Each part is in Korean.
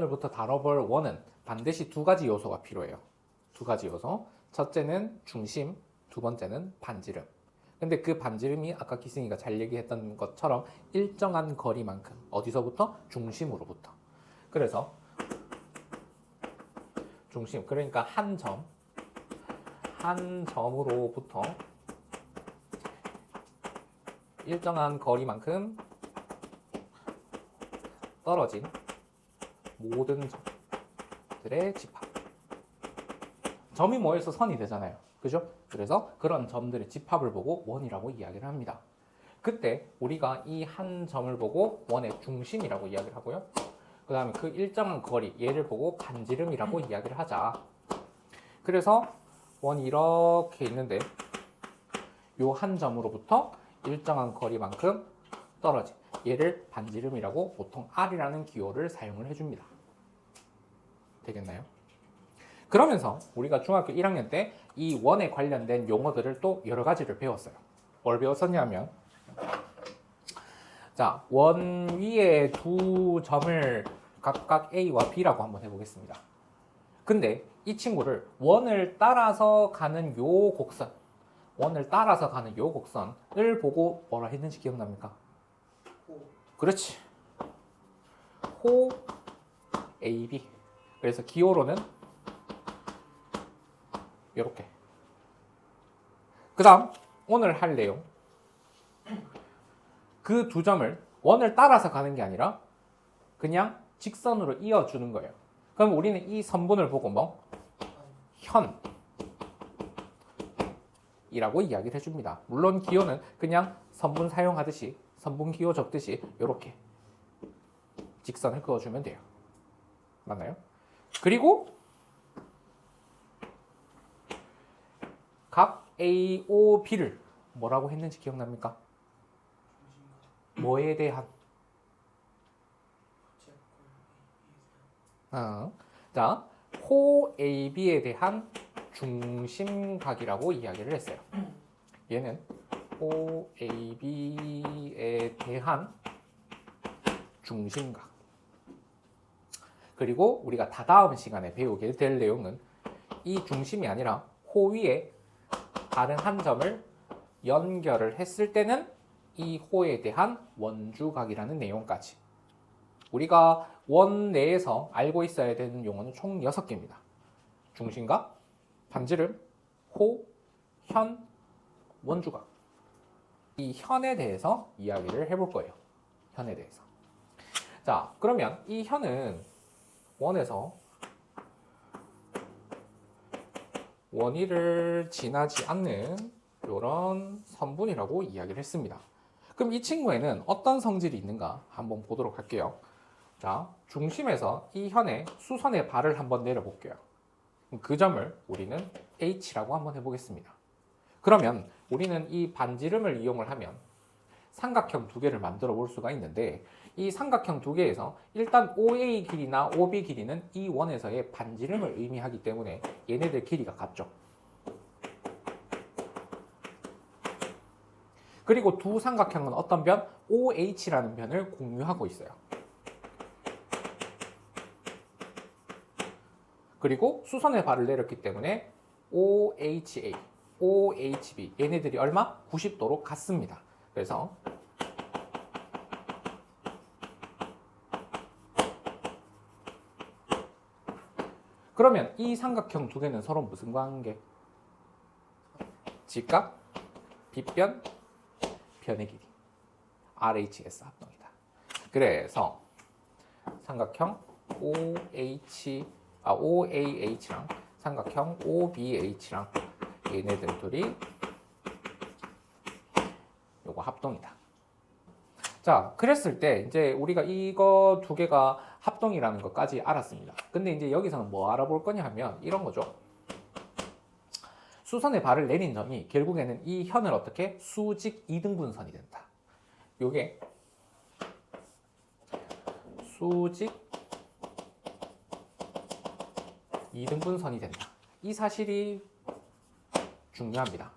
오늘부터 다뤄볼 원은 반드시 두 가지 요소가 필요해요. 두 가지 요소. 첫째는 중심, 두 번째는 반지름. 근데 그 반지름이 아까 기승이가 잘 얘기했던 것처럼 일정한 거리만큼 어디서부터 중심으로부터. 그래서 중심 그러니까 한 점, 한 점으로부터 일정한 거리만큼 떨어진 모든 점들의 집합. 점이 모여서 선이 되잖아요. 그죠? 그래서 그런 점들의 집합을 보고 원이라고 이야기를 합니다. 그때 우리가 이 한 점을 보고 원의 중심이라고 이야기를 하고요. 그 다음에 그 일정한 거리, 얘를 보고 반지름이라고 이야기를 하자. 그래서 원이 이렇게 있는데 요 한 점으로부터 일정한 거리만큼 떨어진 얘를 반지름이라고 보통 R이라는 기호를 사용을 해줍니다. 되겠나요? 그러면서 우리가 중학교 1학년 때 이 원에 관련된 용어들을 또 여러 가지를 배웠어요. 뭘 배웠었냐면 자, 원 위에 두 점을 각각 A와 B라고 한번 해보겠습니다. 근데 이 친구를 원을 따라서 가는 요 곡선, 원을 따라서 가는 요 곡선을 보고 뭐라 했는지 기억납니까? 그렇지. 호 AB. 그래서 기호로는 이렇게. 그 다음 오늘 할 내용. 그 두 점을 원을 따라서 가는 게 아니라 그냥 직선으로 이어주는 거예요. 그럼 우리는 이 선분을 보고 뭐 현이라고 이야기를 해줍니다. 물론 기호는 그냥 선분 사용하듯이 선분 기호 적듯이 이렇게 직선을 그어주면 돼요. 맞나요? 그리고 각 A, O, B를 뭐라고 했는지 기억납니까? 뭐에 대한? 어. 자, 호 AB에 대한 중심각이라고 이야기를 했어요. 얘는 호 AB에 대한 중심각. 그리고 우리가 다다음 시간에 배우게 될 내용은 이 중심이 아니라 호 위에 다른 한 점을 연결을 했을 때는 이 호에 대한 원주각이라는 내용까지 우리가 원 내에서 알고 있어야 되는 용어는 총 6개입니다. 중심각, 반지름, 호, 현, 원주각. 이 현에 대해서 이야기를 해볼 거예요. 현에 대해서. 자, 그러면 이 현은 원에서 원위를 지나지 않는 이런 선분이라고 이야기를 했습니다. 그럼 이 친구에는 어떤 성질이 있는가 한번 보도록 할게요. 자, 중심에서 이 현에 수선의 발을 한번 내려볼게요. 그 점을 우리는 H라고 한번 해보겠습니다. 그러면 우리는 이 반지름을 이용을 하면 삼각형 두 개를 만들어 볼 수가 있는데 이 삼각형 두 개에서 일단 OA 길이나 OB 길이는 이 원에서의 반지름을 의미하기 때문에 얘네들 길이가 같죠. 그리고 두 삼각형은 어떤 변? OH라는 변을 공유하고 있어요. 그리고 수선의 발을 내렸기 때문에 OHA, OHB 얘네들이 얼마? 90도로 같습니다. 그래서 그러면 이 삼각형 두 개는 서로 무슨 관계? 직각, 빗변, 변의 길이. RHS 합동이다. 그래서 삼각형 OH, 아, OAH랑 삼각형 OBH랑 얘네들 둘이 요거 합동이다. 자, 그랬을 때 이제 우리가 이거 두 개가 합동이라는 것까지 알았습니다. 근데 이제 여기서는 뭐 알아볼 거냐 하면 이런 거죠. 수선의 발을 내린 점이 결국에는 이 현을 어떻게 수직 이등분선이 된다. 요게 수직 이등분선이 된다. 이 사실이 중요합니다.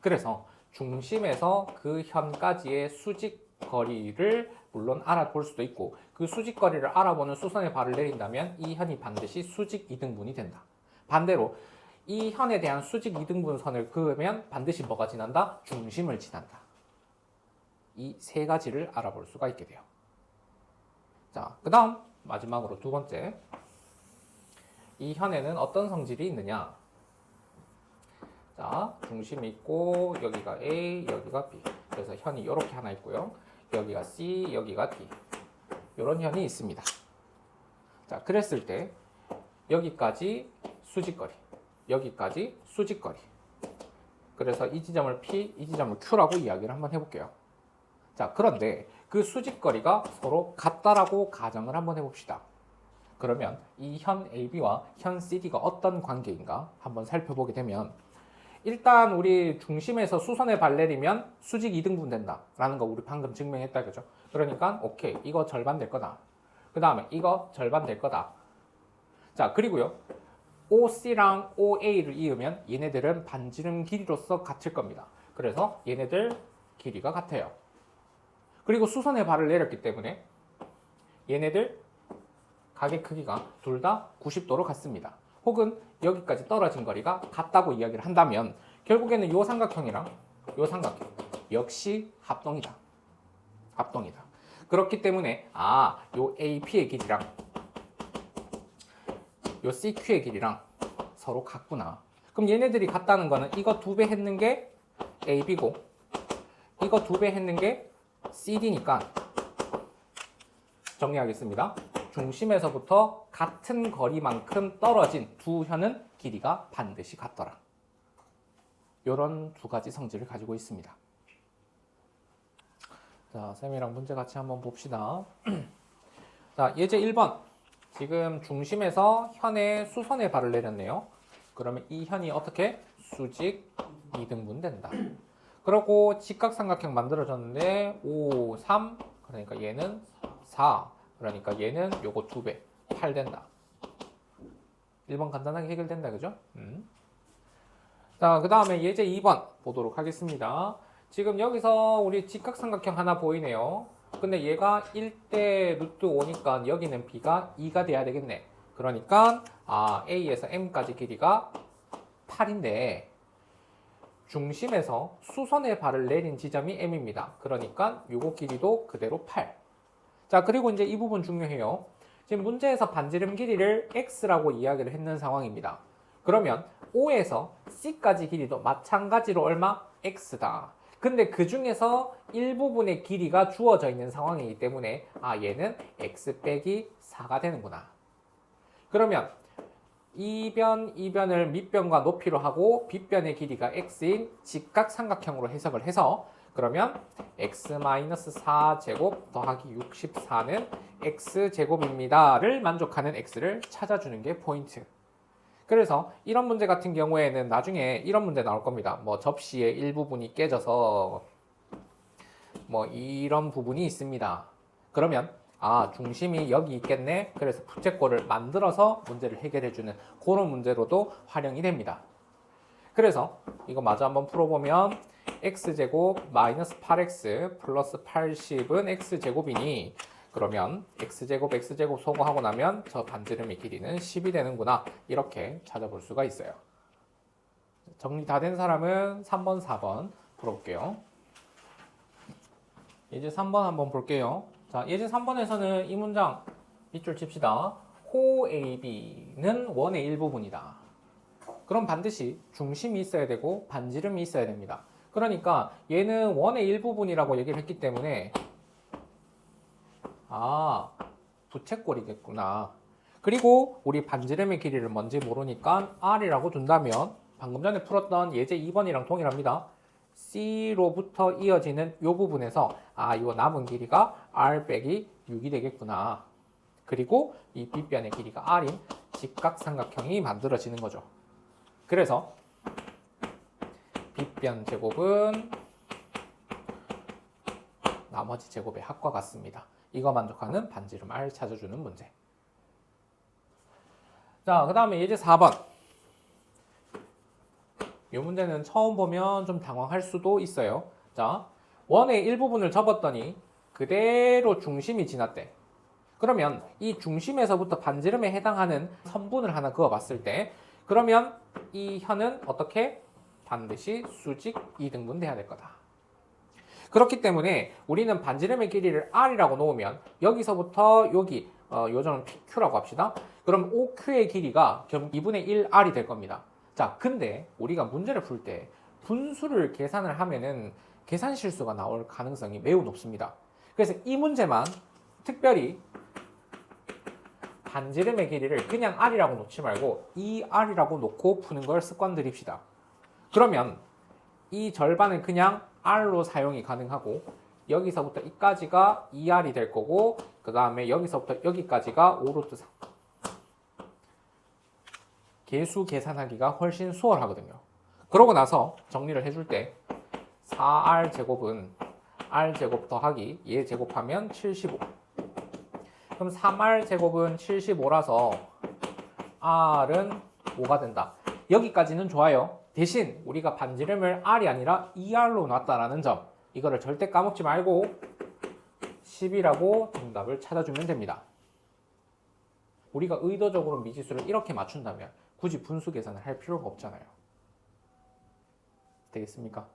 그래서 중심에서 그 현까지의 수직 거리를 물론 알아볼 수도 있고 그 수직 거리를 알아보는 수선의 발을 내린다면 이 현이 반드시 수직 이등분이 된다. 반대로 이 현에 대한 수직 이등분 선을 그으면 반드시 뭐가 지난다? 중심을 지난다. 이 세 가지를 알아볼 수가 있게 돼요. 자, 그 다음 마지막으로 두 번째. 이 현에는 어떤 성질이 있느냐? 자, 중심이 있고 여기가 A, 여기가 B. 그래서 현이 이렇게 하나 있고요. 여기가 C, 여기가 D. 이런 현이 있습니다. 자, 그랬을 때 여기까지 수직거리, 여기까지 수직거리. 그래서 이 지점을 P, 이 지점을 Q라고 이야기를 한번 해볼게요. 자, 그런데 그 수직거리가 서로 같다라고 가정을 한번 해봅시다. 그러면 이 현 AB와 현 CD가 어떤 관계인가 한번 살펴보게 되면 일단 우리 중심에서 수선의 발 내리면 수직 2등분 된다라는 거 우리 방금 증명했다 그죠? 그러니까 오케이 이거 절반 될 거다. 그 다음에 이거 절반 될 거다. 자 그리고요 OC랑 OA를 이으면 얘네들은 반지름 길이로서 같을 겁니다. 그래서 얘네들 길이가 같아요. 그리고 수선의 발을 내렸기 때문에 얘네들 가게 크기가 둘 다 90도로 같습니다. 혹은 여기까지 떨어진 거리가 같다고 이야기를 한다면 결국에는 요 삼각형이랑 요 삼각형 역시 합동이다. 합동이다. 그렇기 때문에 아, 요 AP의 길이랑 요 CQ의 길이랑 서로 같구나. 그럼 얘네들이 같다는 거는 이거 두 배 했는 게 AB고 이거 두 배 했는 게 CD니까 정리하겠습니다. 중심에서부터 같은 거리만큼 떨어진 두 현은 길이가 반드시 같더라. 이런 두 가지 성질을 가지고 있습니다. 자, 쌤이랑 문제 같이 한번 봅시다. 자, 예제 1번. 지금 중심에서 현의 수선의 발을 내렸네요. 그러면 이 현이 어떻게? 수직 2등분 된다. 그리고 직각삼각형 만들어졌는데 5, 3 그러니까 얘는 4 그러니까 얘는 요거 2배 8 된다. 1번 간단하게 해결된다 그죠? 음. 자, 그 다음에 예제 2번 보도록 하겠습니다. 지금 여기서 우리 직각삼각형 하나 보이네요. 근데 얘가 1대 루트 5니까 여기는 b가 2가 돼야 되겠네. 그러니까 아 a에서 m까지 길이가 8인데 중심에서 수선의 발을 내린 지점이 m입니다. 그러니까 요거 길이도 그대로 8. 자 그리고 이제 이 부분 중요해요. 지금 문제에서 반지름 길이를 x라고 이야기를 했는 상황입니다. 그러면 O에서 C까지 길이도 마찬가지로 얼마? x다. 근데 그 중에서 일부분의 길이가 주어져 있는 상황이기 때문에 아 얘는 x 빼기 4가 되는구나. 그러면 이변 이변을 밑변과 높이로 하고 빗변의 길이가 x인 직각삼각형으로 해석을 해서 그러면 x-4 제곱 더하기 64는 x 제곱입니다를 만족하는 x를 찾아주는 게 포인트. 그래서 이런 문제 같은 경우에는 나중에 이런 문제 나올 겁니다. 뭐 접시의 일부분이 깨져서 뭐 이런 부분이 있습니다. 그러면 아 중심이 여기 있겠네. 그래서 부채꼴을 만들어서 문제를 해결해주는 그런 문제로도 활용이 됩니다. 그래서 이거 마저 한번 풀어보면 x제곱 마이너스 8x 플러스 80은 x제곱이니 그러면 x제곱 x제곱 소거하고 나면 저 반지름의 길이는 10이 되는구나 이렇게 찾아볼 수가 있어요. 정리 다 된 사람은 3번, 4번 풀어볼게요. 예제 3번 한번 볼게요. 자, 예제 3번에서는 이 문장 밑줄 칩시다. 호 AB는 원의 일부분이다. 그럼 반드시 중심이 있어야 되고 반지름이 있어야 됩니다. 그러니까 얘는 원의 일부분이라고 얘기를 했기 때문에 아 부채꼴이겠구나. 그리고 우리 반지름의 길이를 뭔지 모르니까 R이라고 둔다면 방금 전에 풀었던 예제 2번이랑 동일합니다. C로부터 이어지는 이 부분에서 아, 이 남은 길이가 R 빼기 6이 되겠구나. 그리고 이 빗변의 길이가 R인 직각삼각형이 만들어지는 거죠. 그래서 빗변 제곱은 나머지 제곱의 합과 같습니다. 이거 만족하는 반지름 R 찾아주는 문제. 자, 그 다음에 예제 4번. 이 문제는 처음 보면 좀 당황할 수도 있어요. 자, 원의 일부분을 접었더니 그대로 중심이 지났대. 그러면 이 중심에서부터 반지름에 해당하는 선분을 하나 그어봤을 때 그러면 이 현은 어떻게 반드시 수직 2등분 돼야 될 거다. 그렇기 때문에 우리는 반지름의 길이를 r이라고 놓으면 여기서부터 여기 어, 요점은 pq라고 합시다. 그럼 OQ의 길이가 결국 2분의 1r이 될 겁니다. 자, 근데 우리가 문제를 풀 때 분수를 계산을 하면은 계산 실수가 나올 가능성이 매우 높습니다. 그래서 이 문제만 특별히 반지름의 길이를 그냥 r이라고 놓지 말고 2r이라고 놓고 푸는 걸 습관 들입시다. 그러면 이 절반은 그냥 r로 사용이 가능하고 여기서부터 이까지가 2r이 될 거고 그 다음에 여기서부터 여기까지가 5루트 3 개수 계산하기가 훨씬 수월하거든요. 그러고 나서 정리를 해줄 때 4r 제곱은 r 제곱 더하기 얘 제곱하면 75 그럼 3r 제곱은 75라서 r은 5가 된다. 여기까지는 좋아요. 대신 우리가 반지름을 r이 아니라 2r로 놨다라는 점 이거를 절대 까먹지 말고 10이라고 정답을 찾아주면 됩니다. 우리가 의도적으로 미지수를 이렇게 맞춘다면 굳이 분수 계산을 할 필요가 없잖아요. 되겠습니까?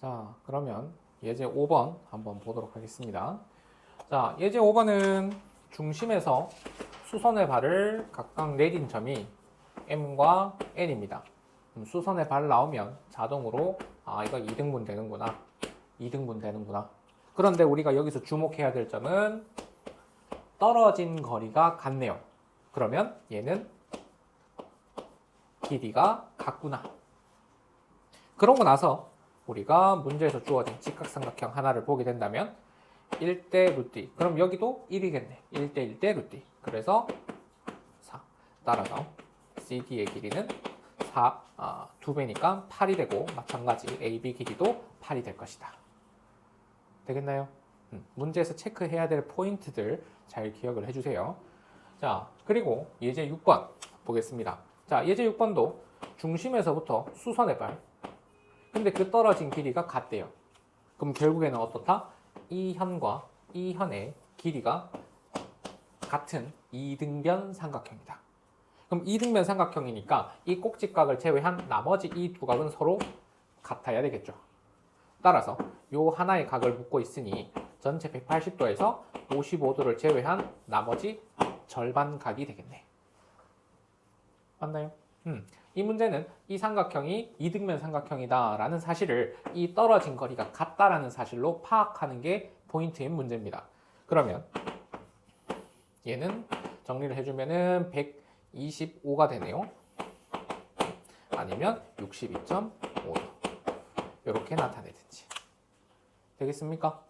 자, 그러면 예제 5번 한번 보도록 하겠습니다. 자, 예제 5번은 중심에서 수선의 발을 각각 내린 점이 M과 N입니다. 수선의 발 나오면 자동으로 아, 이거 2등분 되는구나. 2등분 되는구나. 그런데 우리가 여기서 주목해야 될 점은 떨어진 거리가 같네요. 그러면 얘는 길이가 같구나. 그러고 나서 우리가 문제에서 주어진 직각삼각형 하나를 보게 된다면 1대 루트 그럼 여기도 1이겠네. 1대 1대 루트 그래서 4. 따라서 CD의 길이는 4, 아, 2배니까 8이 되고 마찬가지 AB 길이도 8이 될 것이다. 되겠나요? 음, 문제에서 체크해야 될 포인트들 잘 기억을 해주세요. 자, 그리고 예제 6번 보겠습니다. 자, 예제 6번도 중심에서부터 수선의 발. 근데 그 떨어진 길이가 같대요. 그럼 결국에는 어떻다? 이 현과 이 현의 길이가 같은 이등변 삼각형이다. 그럼 이등변 삼각형이니까 이 꼭지각을 제외한 나머지 이 두 각은 서로 같아야 되겠죠. 따라서 요 하나의 각을 묶고 있으니 전체 180도에서 55도를 제외한 나머지 절반 각이 되겠네. 맞나요? 음, 이 문제는 이 삼각형이 이등변 삼각형이다라는 사실을 이 떨어진 거리가 같다라는 사실로 파악하는 게 포인트인 문제입니다. 그러면 얘는 정리를 해주면은 125가 되네요. 아니면 62.5도 이렇게 나타내든지 되겠습니까?